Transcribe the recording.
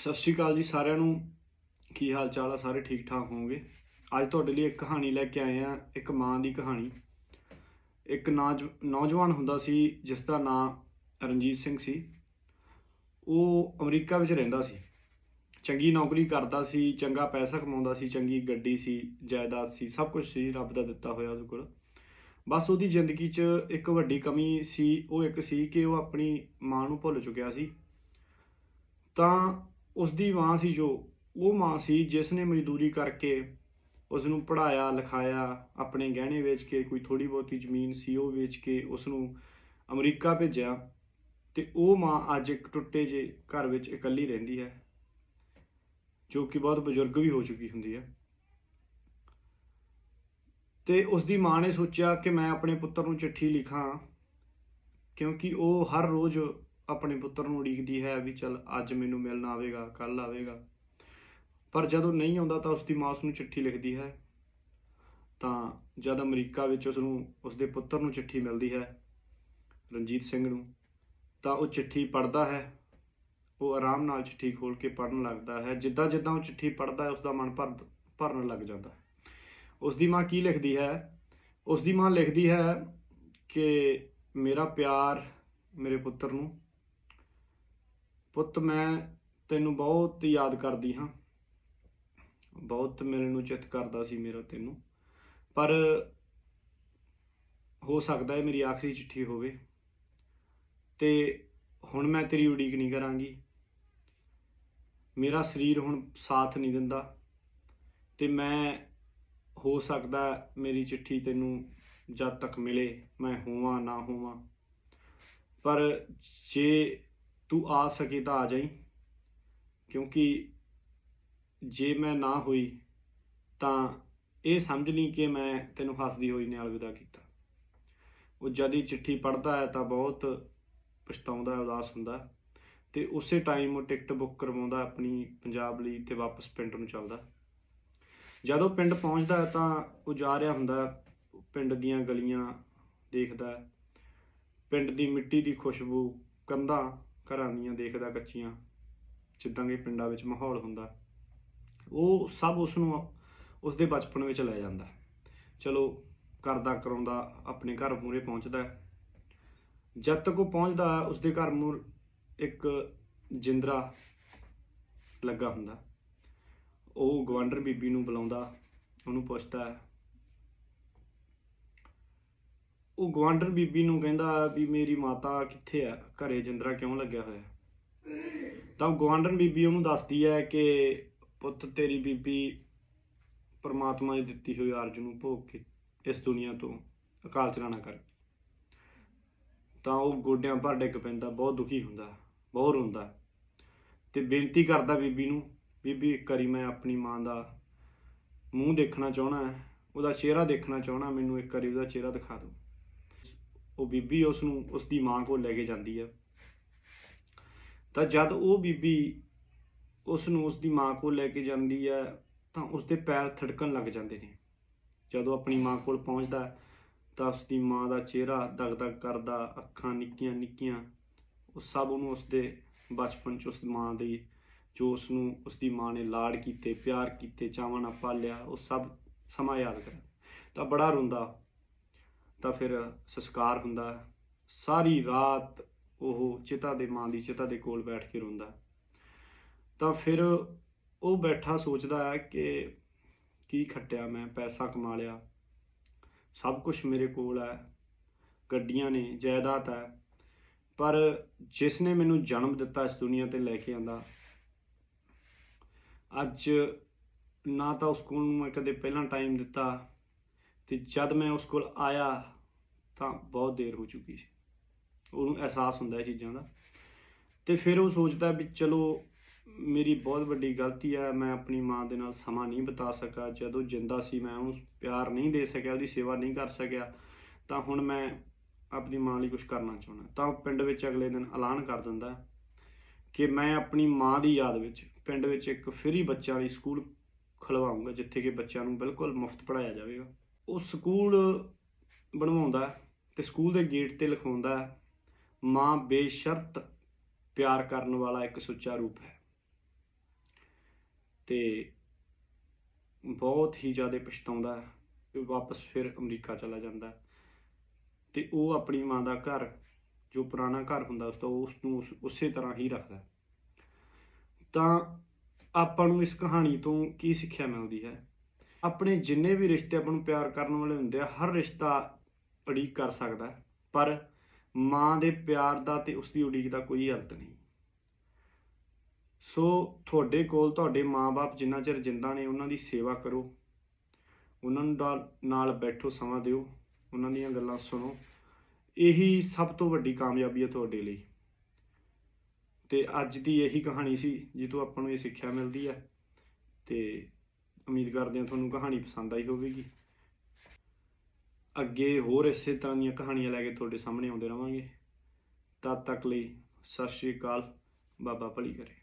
ਸਤਿ ਸ਼੍ਰੀ ਅਕਾਲ ਜੀ ਸਾਰਿਆਂ ਨੂੰ। ਕੀ ਹਾਲ ਚਾਲ ਆ? ਸਾਰੇ ਠੀਕ ਠਾਕ ਹੋਵੋਗੇ? ਅੱਜ ਤੁਹਾਡੇ ਲਈ ਇੱਕ ਕਹਾਣੀ ਲੈ ਕੇ ਆਏ ਆ ਇੱਕ ਮਾਂ ਦੀ ਕਹਾਣੀ। ਇੱਕ ਨਾਜ- ਨੌਜਵਾਨ ਹੁੰਦਾ ਸੀ, ਜਿਸ ਦਾ ਨਾਮ ਰਣਜੀਤ ਸਿੰਘ ਸੀ। ਉਹ ਅਮਰੀਕਾ ਵਿੱਚ ਰਹਿੰਦਾ ਸੀ। ਚੰਗੀ ਨੌਕਰੀ ਕਰਦਾ ਸੀ, ਚੰਗਾ ਪੈਸਾ ਕਮਾਉਂਦਾ ਸੀ, ਚੰਗੀ ਗੱਡੀ ਸੀ, ਜਾਇਦਾਦ ਸੀ, ਸਭ ਕੁਝ ਸੀ, ਰੱਬ ਦਾ ਦਿੱਤਾ ਹੋਇਆ ਉਹਦੇ ਕੋਲ। ਬਸ ਉਹਦੀ ਜ਼ਿੰਦਗੀ 'ਚ ਇੱਕ ਵੱਡੀ ਕਮੀ ਸੀ, ਉਹ ਇੱਕ ਸੀ ਕਿ ਉਹ ਆਪਣੀ ਮਾਂ ਨੂੰ ਭੁੱਲ ਚੁੱਕਿਆ ਸੀ। ਤਾਂ ਉਸ ਦੀ ਮਾਂ ਸੀ ਜੋ, ਉਹ ਮਾਂ ਸੀ ਜਿਸ ਨੇ ਮਜ਼ਦੂਰੀ ਕਰਕੇ ਉਸ ਨੂੰ ਪੜਾਇਆ ਲਿਖਾਇਆ, ਆਪਣੇ ਗਹਿਣੇ ਵੇਚ ਕੇ, ਕੋਈ ਥੋੜੀ ਬਹੁਤੀ ਜ਼ਮੀਨ ਸੀ, ਉਹ ਵੇਚ ਕੇ ਉਸ ਨੂੰ ਅਮਰੀਕਾ ਭੇਜਿਆ ਤੇ ਉਹ ਮਾਂ ਅੱਜ ਇੱਕ ਟੁੱਟੇ ਜੇ ਘਰ ਵਿੱਚ ਇਕੱਲੀ ਰਹਿੰਦੀ ਹੈ, ਜੋ ਕਿ ਬਹੁਤ ਬਜ਼ੁਰਗ ਵੀ ਹੋ ਚੁੱਕੀ ਹੁੰਦੀ ਹੈ। ਤੇ ਉਸ ਦੀ ਮਾਂ ਨੇ ਸੋਚਿਆ ਕਿ ਮੈਂ ਆਪਣੇ ਪੁੱਤਰ ਨੂੰ ਚਿੱਠੀ ਲਿਖਾਂ, ਕਿਉਂਕਿ ਉਹ ਹਰ ਰੋਜ਼ ਆਪਣੇ ਪੁੱਤਰ ਨੂੰ ਉਡੀਕਦੀ ਹੈ ਵੀ ਚਲ ਅੱਜ ਮੈਨੂੰ ਮਿਲਣ ਆਵੇਗਾ ਕੱਲ ਆਵੇਗਾ। ਪਰ ਜਦੋਂ ਨਹੀਂ ਆਉਂਦਾ ਤਾਂ ਉਸ ਦੀ ਮਾਂ ਉਸ ਨੂੰ ਚਿੱਠੀ ਲਿਖਦੀ ਹੈ। ਤਾਂ ਜਦ ਅਮਰੀਕਾ ਵਿੱਚ ਉਸ ਨੂੰ ਉਸ ਦੇ ਪੁੱਤਰ ਨੂੰ ਚਿੱਠੀ ਮਿਲਦੀ ਹੈ ਰਣਜੀਤ ਸਿੰਘ ਨੂੰ, ਤਾਂ ਉਹ ਚਿੱਠੀ ਪੜ੍ਹਦਾ ਹੈ। ਉਹ ਆਰਾਮ ਨਾਲ ਚਿੱਠੀ ਖੋਲ ਕੇ ਪੜ੍ਹਨ ਲੱਗਦਾ ਹੈ। ਜਿੱਦਾਂ ਜਿੱਦਾਂ ਉਹ ਚਿੱਠੀ ਪੜ੍ਹਦਾ ਹੈ ਉਸ ਦਾ ਮਨ ਭਰ, ਭਰਨ ਲੱਗ ਜਾਂਦਾ ਹੈ। ਉਸ ਦੀ ਮਾਂ ਕੀ ਲਿਖਦੀ ਹੈ? ਉਸ ਦੀ ਮਾਂ ਲਿਖਦੀ ਹੈ ਕਿ ਮੇਰਾ ਪਿਆਰ ਮੇਰੇ ਪੁੱਤਰ ਨੂੰ ਪੁੱਤ, ਮੈਂ ਤੈਨੂੰ ਬਹੁਤ ਯਾਦ ਕਰਦੀ ਹਾਂ। ਬਹੁਤ ਮਿਲਣ ਨੂੰ ਚਿੱਤ ਕਰਦਾ ਸੀ ਮੇਰਾ ਤੈਨੂੰ। ਪਰ ਹੋ ਸਕਦਾ ਹੈ ਮੇਰੀ ਆਖਰੀ ਚਿੱਠੀ ਹੋਵੇ। ਤੇ ਹੁਣ ਮੈਂ ਤੇਰੀ ਉਡੀਕ ਨਹੀਂ ਕਰਾਂਗੀ। ਮੇਰਾ ਸਰੀਰ ਹੁਣ ਸਾਥ ਨਹੀਂ ਦਿੰਦਾ। ਤੇ ਮੈਂ, ਹੋ ਸਕਦਾ ਮੇਰੀ ਚਿੱਠੀ ਤੈਨੂੰ ਜਦ ਤੱਕ ਮਿਲੇ, ਮੈਂ ਹੋਵਾਂ, ਨਾ ਹੋਵਾਂ। ਪਰ ਜੇ ਤੂੰ ਆ ਸਕੇ ਤਾਂ ਆ ਜਾਈ। ਕਿਉਂਕਿ ਜੇ ਮੈਂ ਨਾ ਹੋਈ, ਤਾਂ ਇਹ ਸਮਝ ਲਈ ਕਿ ਮੈਂ ਤੈਨੂੰ ਹੱਸਦੀ ਹੋਈ ਨੇ ਅਲਵਿਦਾ ਕੀਤਾ। ਉਹ ਜਦ ਹੀ ਚਿੱਠੀ ਪੜ੍ਹਦਾ ਹੈ ਤਾਂ ਬਹੁਤ ਪਛਤਾਉਂਦਾ ਉਦਾਸ ਹੁੰਦਾ ਹੈ ਤੇ ਉਸੇ ਟਾਈਮ ਉਹ ਟਿਕਟ ਬੁੱਕ ਕਰਵਾਉਂਦਾ ਆਪਣੀ ਪੰਜਾਬ ਲਈ ਤੇ ਵਾਪਸ ਪਿੰਡ ਨੂੰ ਚੱਲਦਾ ਜਦੋਂ ਪਿੰਡ ਪਹੁੰਚਦਾ ਤਾਂ ਉਹ ਜਾ ਰਿਹਾ ਹੁੰਦਾ ਪਿੰਡ ਦੀਆਂ ਗਲੀਆਂ ਦੇਖਦਾ ਪਿੰਡ ਦੀ ਮਿੱਟੀ ਦੀ ਖੁਸ਼ਬੂ, ਕੰਧਾਂ ਘਰਾਂ ਦੀਆਂ ਦੇਖਦਾ ਕੱਚੀਆਂ ਜਿੱਦਾਂ ਕਿ ਪਿੰਡਾਂ ਵਿੱਚ ਮਾਹੌਲ ਹੁੰਦਾ। ਉਹ ਸਭ ਉਸ ਨੂੰ ਉਸ ਦੇ ਬਚਪਨ ਵਿੱਚ ਲੈ ਜਾਂਦਾ। ਚਲੋ ਕਰਦਾ ਕਰਾਉਂਦਾ ਆਪਣੇ ਘਰ ਮੂਰੇ ਪਹੁੰਚਦਾ। ਜਦ ਤੱਕ ਉਹ ਪਹੁੰਚਦਾ ਹੈ, ਉਸ ਦੇ ਘਰ ਮੂਰ ਇੱਕ ਜਿੰਦਰਾ ਲੱਗਾ ਹੁੰਦਾ। ਉਹ ਗਵਾਂਡਰ ਬੀਬੀ ਨੂੰ ਬੁਲਾਉਂਦਾ ਉਹਨੂੰ ਪੁੱਛਦਾ ਹੈ ਉਹ ਗਵਾਂਡਰ ਬੀਬੀ ਨੂੰ ਕਹਿੰਦਾ ਵੀ ਮੇਰੀ ਮਾਤਾ ਕਿੱਥੇ ਆ? ਘਰੇ ਜਿੰਦਰਾ ਕਿਉਂ ਲੱਗਿਆ ਹੋਇਆ? ਤਾਂ ਗਵਾਂਡਰ ਬੀਬੀ ਉਹਨੂੰ ਦੱਸਦੀ ਹੈ ਕਿ ਪੁੱਤ, ਤੇਰੀ ਬੀਬੀ ਪਰਮਾਤਮਾ ਦੀ ਦਿੱਤੀ ਹੋਈ ਅਰਜ਼ ਨੂੰ ਭੋਗ ਕੇ ਇਸ ਦੁਨੀਆ ਤੋਂ ਅਕਾਲ ਚਲਾਣਾ ਕਰ। ਤਾਂ ਉਹ ਗੋਡਿਆਂ ਭਰ ਡਿੱਗ ਪੈਂਦਾ, ਬਹੁਤ ਦੁਖੀ ਹੁੰਦਾ, ਬਹੁਤ ਰੋਂਦਾ। ਤੇ ਬੇਨਤੀ ਕਰਦਾ ਬੀਬੀ ਨੂੰ, ਬੀਬੀ, ਇੱਕ ਵਾਰੀ ਮੈਂ ਆਪਣੀ ਮਾਂ ਦਾ ਮੂੰਹ ਦੇਖਣਾ ਚਾਹਣਾ ਹੈ ਉਹਦਾ ਚਿਹਰਾ ਦੇਖਣਾ ਚਾਹਣਾ ਮੈਨੂੰ ਇੱਕ ਵਾਰੀ ਉਹਦਾ ਚਿਹਰਾ ਦਿਖਾ ਦਿਓ। ਉਹ ਬੀਬੀ ਉਸ ਨੂੰ ਉਸ ਦੀ ਮਾਂ ਕੋਲ ਲੈ ਕੇ ਜਾਂਦੀ ਹੈ ਤਾਂ ਜਦ ਉਹ ਬੀਬੀ ਉਸ ਨੂੰ ਉਸ ਦੀ ਮਾਂ ਕੋਲ ਲੈ ਕੇ ਜਾਂਦੀ ਹੈ ਤਾਂ ਉਸ ਦੇ ਪੈਰ ਥੜਕਣ ਲੱਗ ਜਾਂਦੇ ਨੇ। ਜਦੋਂ ਆਪਣੀ ਮਾਂ ਕੋਲ ਪਹੁੰਚਦਾ, ਤਾਂ ਉਸ ਦੀ ਮਾਂ ਦਾ ਚਿਹਰਾ ਦਗਦਗ ਕਰਦਾ, ਅੱਖਾਂ ਨਿੱਕੀਆਂ ਨਿੱਕੀਆਂ। ਉਹ ਸਭ ਉਹਨੂੰ ਉਸ ਦੇ ਬਚਪਨ ਚ ਉਸ ਮਾਂ ਦੀ, ਜੋ ਉਸ ਨੂੰ ਉਸ ਦੀ ਮਾਂ ਨੇ ਲਾਡ ਕੀਤੇ, ਪਿਆਰ ਕੀਤੇ ਚਾਵਾਂ ਨਾਲ ਪਾਲਿਆ, ਉਹ ਸਭ ਸਮਾਂ ਯਾਦ ਕਰ ਤਾਂ ਬੜਾ ਰੋਂਦਾ। ਤਾਂ ਫਿਰ ਸੰਸਕਾਰ ਹੁੰਦਾ ਸਾਰੀ ਰਾਤ ਉਹ ਚਿਤਾ ਦੇ ਮਾਂ ਦੀ ਚਿਤਾ ਦੇ ਕੋਲ ਬੈਠ ਕੇ ਰੋਂਦਾ ਤਾਂ ਫਿਰ ਉਹ ਬੈਠਾ ਸੋਚਦਾ ਹੈ ਕਿ ਕੀ ਖੱਟਿਆ ਮੈਂ, ਪੈਸਾ ਕਮਾ ਲਿਆ। ਸਭ ਕੁਝ ਮੇਰੇ ਕੋਲ ਹੈ, ਗੱਡੀਆਂ ਨੇ, ਜਾਇਦਾਦ ਹੈ। ਪਰ ਜਿਸ ਨੇ ਮੈਨੂੰ ਜਨਮ ਦਿੱਤਾ ਇਸ ਦੁਨੀਆ ਤੇ ਲੈ ਕੇ ਆਂਦਾ, ਅੱਜ ਨਾ ਤਾਂ ਉਸ ਕੋਲ ਨੂੰ ਮੈਂ ਕਦੇ ਪਹਿਲਾਂ ਟਾਈਮ ਦਿੱਤਾ ਤੇ ਜਦ ਮੈਂ ਉਸ ਕੋਲ ਆਇਆ ਤਾਂ ਬਹੁਤ ਦੇਰ ਹੋ ਚੁੱਕੀ ਸੀ। ਉਹਨੂੰ ਅਹਿਸਾਸ ਹੁੰਦਾ ਇਹ ਚੀਜ਼ਾਂ ਦਾ। ਤੇ ਫਿਰ ਉਹ ਸੋਚਦਾ ਵੀ ਚਲੋ ਮੇਰੀ ਬਹੁਤ ਵੱਡੀ ਗਲਤੀ ਹੈ ਮੈਂ ਆਪਣੀ ਮਾਂ ਦੇ ਨਾਲ ਸਮਾਂ ਨਹੀਂ ਬਿਤਾ ਸਕਿਆ। ਜਦੋਂ ਜਿੰਦਾ ਸੀ ਮੈਂ ਉਹਨੂੰ ਪਿਆਰ ਨਹੀਂ ਦੇ ਸਕਿਆ, ਉਹਦੀ ਸੇਵਾ ਨਹੀਂ ਕਰ ਸਕਿਆ, ਤਾਂ ਹੁਣ ਮੈਂ ਆਪਣੀ ਮਾਂ ਲਈ ਕੁਝ ਕਰਨਾ ਚਾਹੁੰਦਾ। ਤਾਂ ਉਹ ਪਿੰਡ ਵਿੱਚ ਅਗਲੇ ਦਿਨ ਐਲਾਨ ਕਰ ਦਿੰਦਾ ਕਿ ਮੈਂ ਆਪਣੀ ਮਾਂ ਦੀ ਯਾਦ ਵਿੱਚ ਪਿੰਡ ਵਿੱਚ ਇੱਕ ਫ੍ਰੀ ਬੱਚਿਆਂ ਲਈ ਸਕੂਲ ਖੁਲਵਾਉਂਗਾ ਜਿੱਥੇ ਕਿ ਬੱਚਿਆਂ ਨੂੰ ਬਿਲਕੁਲ ਮੁਫਤ ਪੜ੍ਹਾਇਆ ਜਾਵੇਗਾ। ਉਹ ਸਕੂਲ ਬਣਵਾਉਂਦਾ ਹੈ ਤੇ ਸਕੂਲ ਦੇ ਗੇਟ ਤੇ ਲਿਖਾਉਂਦਾ ਮਾਂ ਬੇਸ਼ਰਤ ਪਿਆਰ ਕਰਨ ਵਾਲਾ ਇੱਕ ਸੁੱਚਾ ਰੂਪ ਹੈ। ਤੇ ਬਹੁਤ ਹੀ ਜ਼ਿਆਦਾ ਪਛਤਾਉਂਦਾ ਹੈ ਵਾਪਸ ਫਿਰ ਅਮਰੀਕਾ ਚਲਾ ਜਾਂਦਾ ਹੈ। ਤੇ ਉਹ ਆਪਣੀ ਮਾਂ ਦਾ ਘਰ, ਜੋ ਪੁਰਾਣਾ ਘਰ ਹੁੰਦਾ ਉਸ ਤੋਂ, ਉਸ ਨੂੰ ਉਸੇ ਤਰ੍ਹਾਂ ਹੀ ਰੱਖਦਾ ਤਾਂ ਆਪਾਂ ਨੂੰ ਇਸ ਕਹਾਣੀ ਤੋਂ ਕੀ ਸਿੱਖਿਆ ਮਿਲਦੀ ਹੈ? ਆਪਣੇ ਜਿੰਨੇ ਵੀ ਰਿਸ਼ਤੇ ਆਪਾਂ ਨੂੰ ਪਿਆਰ ਕਰਨ ਵਾਲੇ ਹੁੰਦੇ ਆ, ਹਰ ਰਿਸ਼ਤਾ ਉਡੀਕ ਕਰ ਸਕਦਾ ਪਰ ਮਾਂ ਦੇ ਪਿਆਰ ਦਾ ਤੇ ਉਸ ਦੀ ਉਡੀਕ ਦਾ ਕੋਈ ਅੰਤ ਨਹੀਂ। ਸੋ ਤੁਹਾਡੇ ਕੋਲ, ਤੁਹਾਡੇ ਮਾਪੇ ਜਿੰਨਾ ਚਿਰ ਜਿੰਦਾ ਨੇ, ਉਹਨਾਂ ਦੀ ਸੇਵਾ ਕਰੋ। ਉਹਨਾਂ ਨੂੰ ਨਾਲ- ਬੈਠੋ, ਸਮਾਂ ਦਿਓ, ਉਹਨਾਂ ਦੀਆਂ ਗੱਲਾਂ ਸੁਣੋ। ਇਹੀ ਸਭ ਤੋਂ ਵੱਡੀ ਕਾਮਯਾਬੀ ਹੈ ਤੁਹਾਡੇ ਲਈ। ਤੇ ਅੱਜ ਦੀ ਇਹੀ ਕਹਾਣੀ ਸੀ, ਜਿੱਥੋਂ ਆਪਾਂ ਨੂੰ ਇਹ ਸਿੱਖਿਆ ਮਿਲਦੀ ਹੈ। ਤੇ ਉਮੀਦ ਕਰਦੇ ਹਾਂ ਤੁਹਾਨੂੰ ਕਹਾਣੀ ਪਸੰਦ ਆਈ ਹੋਵੇਗੀ। ਅੱਗੇ ਹੋਰ ਇਸੇ ਤਰ੍ਹਾਂ ਦੀਆਂ ਕਹਾਣੀਆਂ ਲੈ ਕੇ ਤੁਹਾਡੇ ਸਾਹਮਣੇ ਆਉਂਦੇ ਰਵਾਂਗੇ। ਤਦ ਤੱਕ ਲਈ ਸਤਿ ਸ਼੍ਰੀ ਅਕਾਲ, ਬਾਬਾ ਭਲੀ ਕਰੇ।